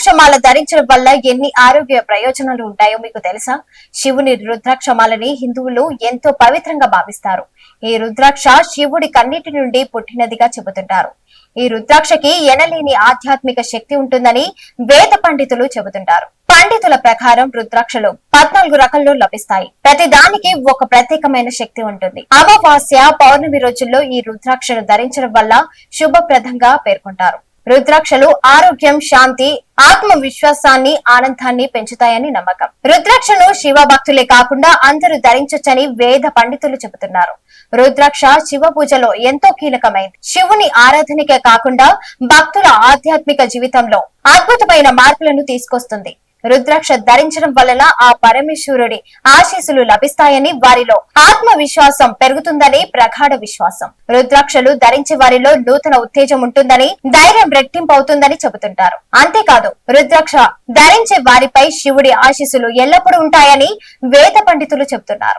రుద్రాక్షమాల ధరించడం వల్ల ఎన్ని ఆరోగ్య ప్రయోజనాలు ఉంటాయో మీకు తెలుసా? శివుని రుద్రాక్షమాలని హిందువులు ఎంతో పవిత్రంగా భావిస్తారు. ఈ రుద్రాక్ష శివుడి కన్నిటి నుండి పుట్టినదిగా చెబుతుంటారు. ఈ రుద్రాక్షకి ఎనలేని ఆధ్యాత్మిక శక్తి ఉంటుందని వేద పండితులు చెబుతుంటారు. పండితుల ప్రకారం రుద్రాక్షలు పద్నాలుగు రకాల్లో లభిస్తాయి. ప్రతి దానికి ఒక ప్రత్యేకమైన శక్తి ఉంటుంది. అమావాస్య పౌర్ణమి రోజుల్లో ఈ రుద్రాక్షను ధరించడం వల్ల శుభప్రదంగా పేర్కొంటారు. రుద్రాక్షలు ఆరోగ్యం శాంతి ఆత్మవిశ్వాసాన్ని ఆనందాన్ని పెంచుతాయని నమ్మకం. రుద్రాక్షను శివ భక్తులే కాకుండా అందరూ ధరించొచ్చని వేద పండితులు చెబుతున్నారు. రుద్రాక్ష శివ పూజలో ఎంతో కీలకమైంది. శివుని ఆరాధనకే కాకుండా భక్తుల ఆధ్యాత్మిక జీవితంలో అద్భుతమైన మార్పులను తీసుకొస్తుంది. రుద్రాక్ష ధరించడం వలన ఆ పరమేశ్వరుడి ఆశీస్సులు లభిస్తాయని వారిలో ఆత్మవిశ్వాసం పెరుగుతుందని ప్రగాఢ విశ్వాసం. రుద్రాక్షలు ధరించే వారిలో నూతన ఉత్తేజం ఉంటుందని ధైర్యం రెట్టింపు అవుతుందని చెబుతుంటారు. అంతేకాదు రుద్రాక్ష ధరించే వారిపై శివుడి ఆశీస్సులు ఎల్లప్పుడూ ఉంటాయని వేద పండితులు చెబుతున్నారు.